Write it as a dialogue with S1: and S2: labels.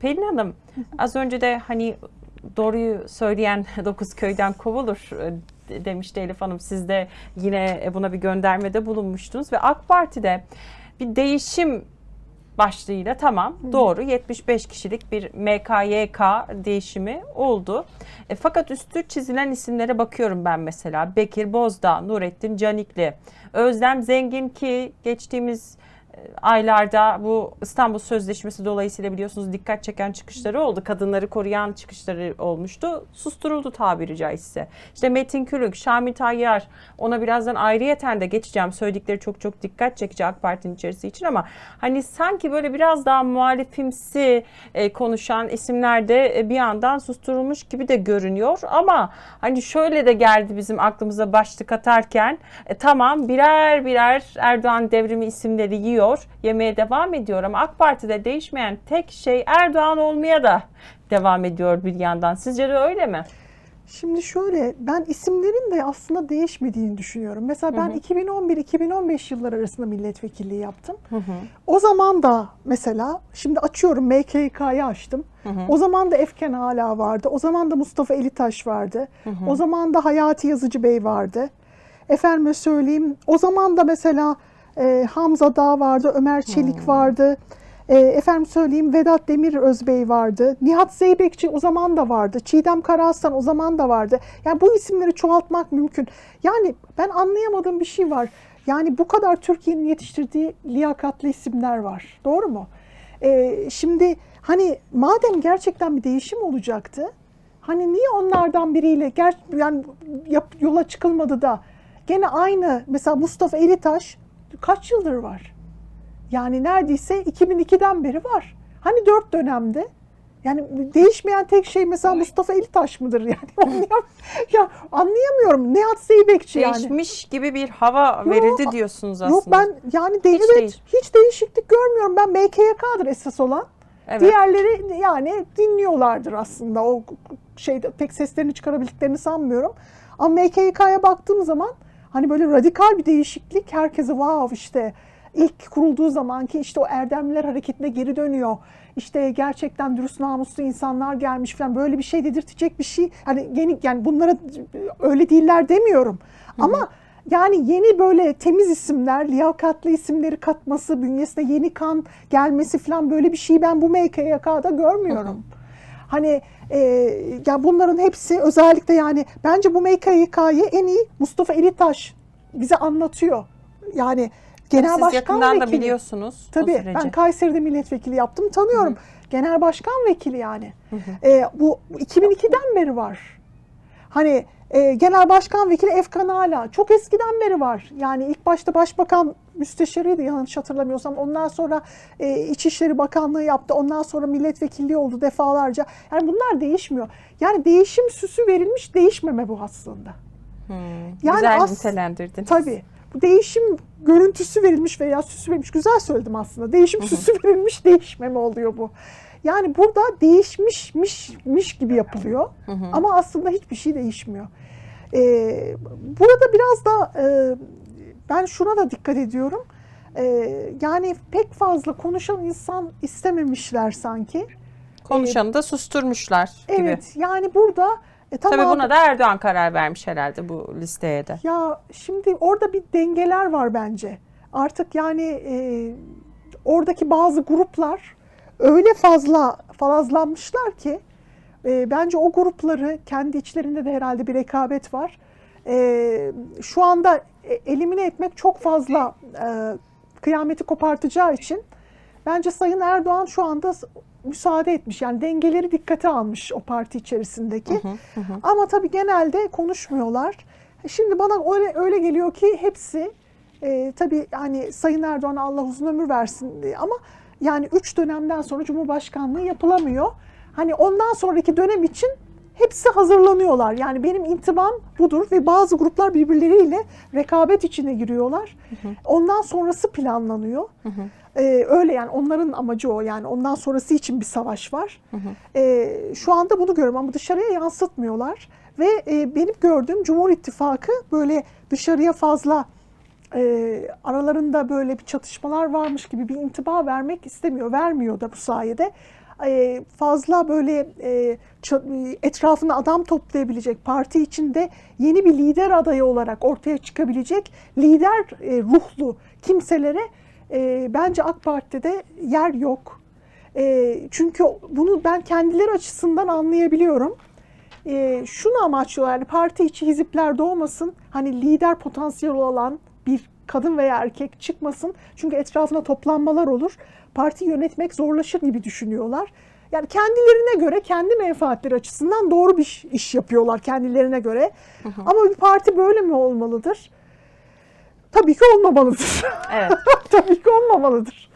S1: Pelin Hanım az önce de hani doğruyu söyleyen dokuz köyden kovulur e, demişti Elif Hanım. Siz de yine e, buna bir göndermede bulunmuştunuz ve AK Parti'de bir değişim başlığıyla tamam doğru 75 kişilik bir MKYK değişimi oldu. E, fakat üstü çizilen isimlere bakıyorum ben mesela. Bekir Bozdağ, Nurettin Canikli, Özlem Zengin ki geçtiğimiz aylarda bu İstanbul Sözleşmesi dolayısıyla biliyorsunuz dikkat çeken çıkışları oldu. Kadınları koruyan çıkışları olmuştu. Susturuldu tabiri caizse. İşte Metin Külünk, Şamil Tayyar ona birazdan ayrıyeten de geçeceğim. Söyledikleri çok çok dikkat çekici AK Parti'nin içerisi için ama hani sanki böyle biraz daha muhalifimsi e, konuşan isimler de e, bir yandan susturulmuş gibi de görünüyor ama hani şöyle de geldi bizim aklımıza başlık atarken e, tamam birer birer Erdoğan devrimi isimleri yiyor, yemeye devam ediyor ama AK Parti'de değişmeyen tek şey Erdoğan olmaya da devam ediyor bir yandan. Sizce de öyle mi?
S2: Şimdi şöyle ben isimlerin de aslında değişmediğini düşünüyorum. Mesela ben 2011-2015 yılları arasında milletvekilliği yaptım. O zaman da mesela şimdi açıyorum MKK'yı açtım. O zaman da Efken hala vardı. O zaman da Mustafa Elitaş vardı. O zaman da Hayati Yazıcı Bey vardı. Efendime söyleyeyim o zaman da mesela e, Hamza Dağ vardı, Ömer Çelik vardı. E, efendim söyleyeyim Vedat Demir Özbey vardı. Nihat Zeybekçi o zaman da vardı. Çiğdem Karaaslan o zaman da vardı. Yani bu isimleri çoğaltmak mümkün. Yani ben anlayamadığım bir şey var. Yani bu kadar Türkiye'nin yetiştirdiği liyakatli isimler var. Doğru mu? E, şimdi hani madem gerçekten bir değişim olacaktı. Hani niye onlardan biriyle ger yani yap, yola çıkılmadı da gene aynı mesela Mustafa Elitaş kaç yıldır var? Yani neredeyse 2002'den beri var. Hani dört dönemde. Yani değişmeyen tek şey mesela Mustafa Elitaş mıdır yani? Ya anlayamıyorum. Nihat Zeybekçi yani.
S1: Değişmiş gibi bir hava
S2: Yo,
S1: verildi diyorsunuz aslında.
S2: Yok ben yani de,
S1: Hiç
S2: evet,
S1: değiş-
S2: hiç değişiklik görmüyorum. Ben MKYK'dır esas olan.
S1: Evet.
S2: Diğerleri yani dinliyorlardır aslında. O şeyde pek seslerini çıkarabildiklerini sanmıyorum. Ama MKYK'ya baktığım zaman hani böyle radikal bir değişiklik herkese wow işte ilk kurulduğu zamanki işte o Erdemliler hareketine geri dönüyor. İşte gerçekten dürüst namuslu insanlar gelmiş falan böyle bir şey dedirtecek bir şey. Hani yeni yani bunlara öyle değiller demiyorum. Ama yani yeni böyle temiz isimler, liyakatli isimleri katması, bünyesine yeni kan gelmesi falan böyle bir şey ben bu MKYK'da görmüyorum. Hani e, ya bunların hepsi özellikle yani bence bu MKYK'yı en iyi Mustafa Elitaş bize anlatıyor. Yani genel
S1: Siz
S2: başkan
S1: yakından da
S2: vekili.
S1: biliyorsunuz o
S2: Tabii ben Kayseri'de milletvekili yaptım tanıyorum. Genel başkan vekili yani. E, bu 2002'den beri var. Hani e, genel başkan vekili Efkan Ala çok eskiden beri var. Yani ilk başta başbakan müsteşarıydı yanlış hatırlamıyorsam. Ondan sonra e, İçişleri Bakanlığı yaptı. Ondan sonra milletvekilliği oldu defalarca. Yani bunlar değişmiyor. Yani değişim süsü verilmiş değişmeme bu aslında. Yani
S1: Güzel
S2: as-
S1: nitelendirdiniz.
S2: Tabii. Değişim görüntüsü verilmiş veya süsü verilmiş. Güzel söyledim aslında. Değişim süsü verilmiş değişmeme oluyor bu. Yani burada değişmişmiş gibi yapılıyor. Ama aslında hiçbir şey değişmiyor. Ee, burada biraz da e, ben şuna da dikkat ediyorum. Ee, yani pek fazla konuşan insan istememişler sanki.
S1: Konuşanı da susturmuşlar gibi.
S2: Evet yani burada e, tamam,
S1: Tabii buna da Erdoğan karar vermiş herhalde bu listeye de.
S2: Ya şimdi orada bir dengeler var bence. Artık yani e, oradaki bazı gruplar öyle fazla falazlanmışlar ki e, bence o grupları kendi içlerinde de herhalde bir rekabet var. E, şu anda e, elimine etmek çok fazla e, kıyameti kopartacağı için bence Sayın Erdoğan şu anda müsaade etmiş. Yani dengeleri dikkate almış o parti içerisindeki. Ama tabii genelde konuşmuyorlar. Şimdi bana öyle, öyle geliyor ki hepsi e, tabii hani Sayın Erdoğan'a Allah uzun ömür versin diye ama yani üç dönemden sonra Cumhurbaşkanlığı yapılamıyor. Hani ondan sonraki dönem için hepsi hazırlanıyorlar. Yani benim intibam budur ve bazı gruplar birbirleriyle rekabet içine giriyorlar. Ondan sonrası planlanıyor. Ee, öyle yani onların amacı o yani ondan sonrası için bir savaş var. Ee, şu anda bunu görüyorum ama dışarıya yansıtmıyorlar. Ve e, benim gördüğüm Cumhur İttifakı böyle dışarıya fazla e, aralarında böyle bir çatışmalar varmış gibi bir intiba vermek istemiyor. Vermiyor da bu sayede. Fazla böyle e, etrafına adam toplayabilecek, parti içinde yeni bir lider adayı olarak ortaya çıkabilecek lider e, ruhlu kimselere e, bence AK Parti'de yer yok. E, çünkü bunu ben kendileri açısından anlayabiliyorum. Şunu amaçlıyorlar yani parti içi hizipler doğmasın. Hani lider potansiyeli olan bir kadın veya erkek çıkmasın. Çünkü etrafına toplanmalar olur. Parti yönetmek zorlaşır gibi düşünüyorlar. Yani kendilerine göre, kendi menfaatleri açısından doğru bir iş, yapıyorlar kendilerine göre. Ama bir parti böyle mi olmalıdır? Tabii ki olmamalıdır.
S1: Evet.
S2: Tabii ki olmamalıdır.